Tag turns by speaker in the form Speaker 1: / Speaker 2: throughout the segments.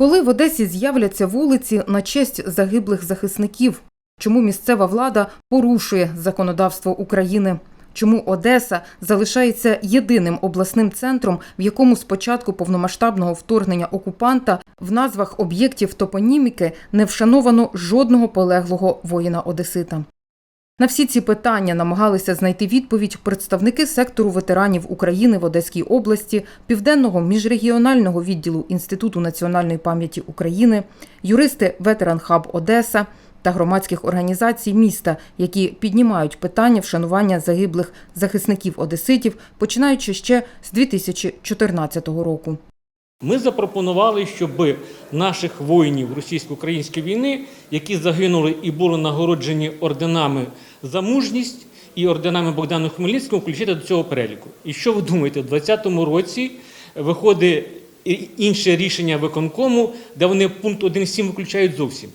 Speaker 1: Коли в Одесі з'являться вулиці на честь загиблих захисників? Чому місцева влада порушує законодавство України? Чому Одеса залишається єдиним обласним центром, в якому з початку повномасштабного вторгнення окупанта в назвах об'єктів топоніміки не вшановано жодного полеглого воїна Одесита? На всі ці питання намагалися знайти відповідь представники сектору ветеранів України в Одеській області, Південного міжрегіонального відділу Інституту національної пам'яті України, юристи Ветеран Хаб Одеса та громадських організацій міста, які піднімають питання вшанування загиблих захисників одеситів, починаючи ще з 2014 року.
Speaker 2: Ми запропонували, щоб наших воїнів російсько-української війни, які загинули і були нагороджені орденами за мужність і орденами Богдану Хмельницького, включити до цього переліку. І що ви думаєте, у 2020 році виходить інше рішення виконкому, де вони пункт 1.7 виключають зовсім.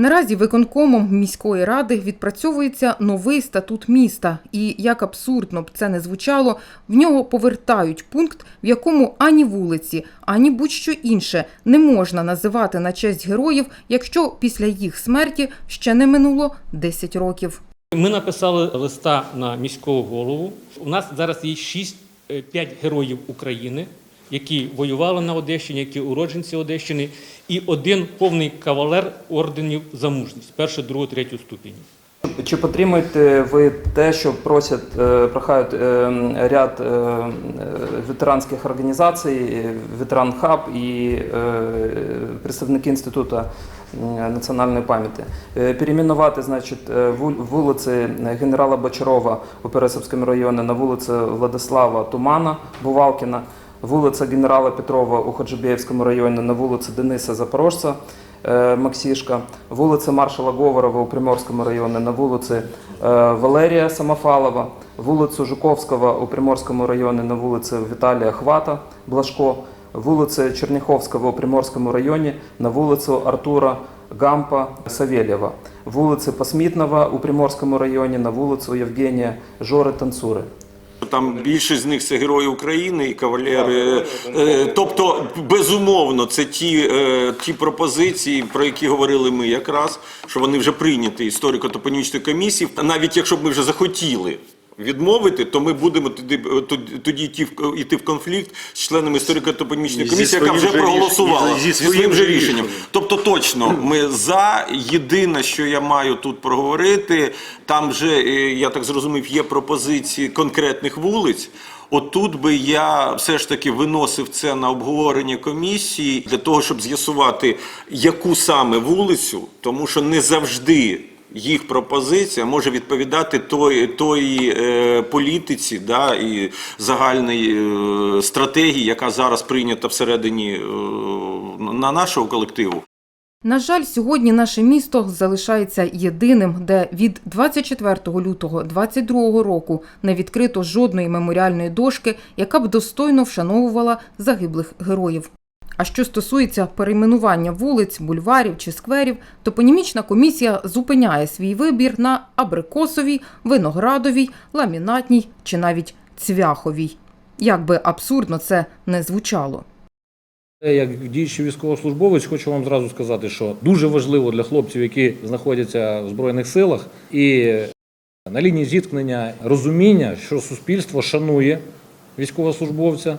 Speaker 1: Наразі виконкомом міської ради відпрацьовується новий статут міста, і як абсурдно б це не звучало, в нього повертають пункт, в якому ані вулиці, ані будь-що інше не можна називати на честь героїв, якщо після їх смерті ще не минуло 10 років.
Speaker 2: Ми написали листа на міського голову. У нас зараз є 6-5 героїв України, які воювали на Одещині, які уродженці Одещини, і один повний кавалер орденів за мужність першого, другого, третього ступені.
Speaker 3: Чи підтримуєте ви те, що просять, е, прохають е, ряд е, ветеранських організацій, Ветеран Хаб і представники Інституту національної пам'яті? Перейменувати, значить, вул- вулиці генерала Бочарова у Пересовському районі на вулицю Владислава Тумана, Бувалкіна, вулиця генерала Петрова у Ходжебєївському районі на вулиці Дениса Запорожця, е, Максішка, вулиця Маршала Говорова у Приморському районі на вулиці е, Валерія Самофалова, вулицю Жуковського у Приморському районі на вулиці Віталія Хвата Блажко, вулиця Черняховського у Приморському районі на вулицю Артура Гампа Савельєва, вулиці Посмітного у Приморському районі на вулицю Євгенія Жори Танцури.
Speaker 4: Там більшість з них це герої України і кавалери. Е, Тобто, безумовно, це ті, е, ті пропозиції, про які говорили ми якраз, що вони вже прийняті історико-топонічної комісії. Навіть якщо б ми вже захотіли. Відмовити, то ми будемо тоді, тоді, йти, в, йти в конфлікт з членами історико-топонічної комісії, яка вже проголосувала
Speaker 5: зі
Speaker 4: зі
Speaker 5: своїм
Speaker 4: же рішенням. Тобто, точно, ми за єдине, що я маю тут проговорити, там вже е, я так зрозумів, є пропозиції конкретних вулиць. Отут би я все ж таки виносив це на обговорення комісії для того, щоб з'ясувати, яку саме вулицю, тому що не завжди. Їх пропозиція може відповідати той, той е, політиці да, і загальної е, стратегії, яка зараз прийнята всередині е, на нашого колективу.
Speaker 1: На жаль, сьогодні наше місто залишається єдиним, де від 24 лютого 2022 року не відкрито жодної меморіальної дошки, яка б достойно вшановувала загиблих героїв. А що стосується перейменування вулиць, бульварів чи скверів, топонімічна комісія зупиняє свій вибір на абрикосовій, виноградовій, ламінатній чи навіть цвяховій. Як би абсурдно це не звучало.
Speaker 6: Як діючий військовослужбовець, хочу вам зразу сказати, що дуже важливо для хлопців, які знаходяться в Збройних силах, і на лінії зіткнення розуміння, що суспільство шанує військовослужбовця.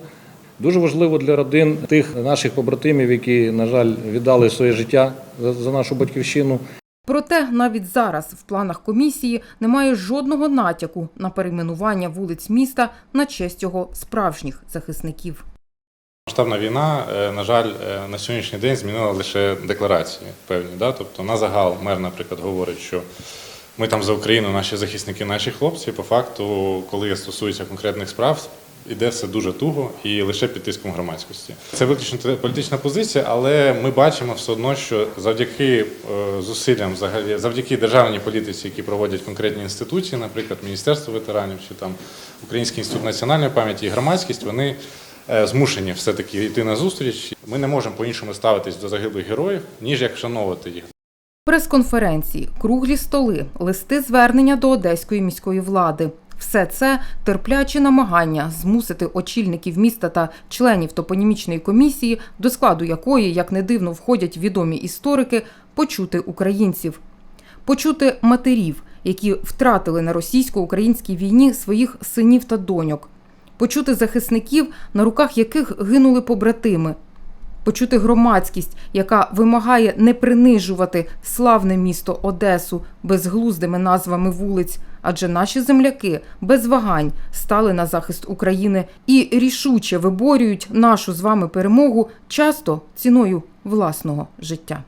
Speaker 6: Дуже важливо для родин тих наших побратимів, які, на жаль, віддали своє життя за, за нашу батьківщину.
Speaker 1: Проте навіть зараз в планах комісії немає жодного натяку на перейменування вулиць міста на честь його справжніх захисників.
Speaker 7: Масштабна війна, е, на жаль, е, на сьогоднішній день змінила лише декларації певні. Да? Тобто на загал мер, наприклад, говорить, що ми там за Україну, наші захисники, наші хлопці. По факту, коли стосується конкретних справ, іде все дуже туго і лише під тиском громадськості. Це виключно політична позиція, але ми бачимо все одно, що завдяки е, зусиллям, взагалі, завдяки державній політиці, які проводять конкретні інституції, наприклад, Міністерство ветеранів чи там Український інститут національної пам'яті і громадськість, вони е, змушені все-таки йти на зустріч. Ми не можемо по-іншому ставитись до загиблих героїв, ніж як вшановувати їх.
Speaker 1: Прес-конференції, круглі столи, листи звернення до одеської міської влади. Все це терплячі намагання змусити очільників міста та членів топонімічної комісії, до складу якої, як не дивно, входять відомі історики, почути українців, почути матерів, які втратили на російсько-українській війні своїх синів та доньок, почути захисників, на руках яких гинули побратими, почути громадськість, яка вимагає не принижувати славне місто Одесу безглуздими назвами вулиць, адже наші земляки без вагань стали на захист України і рішуче виборюють нашу з вами перемогу часто ціною власного життя.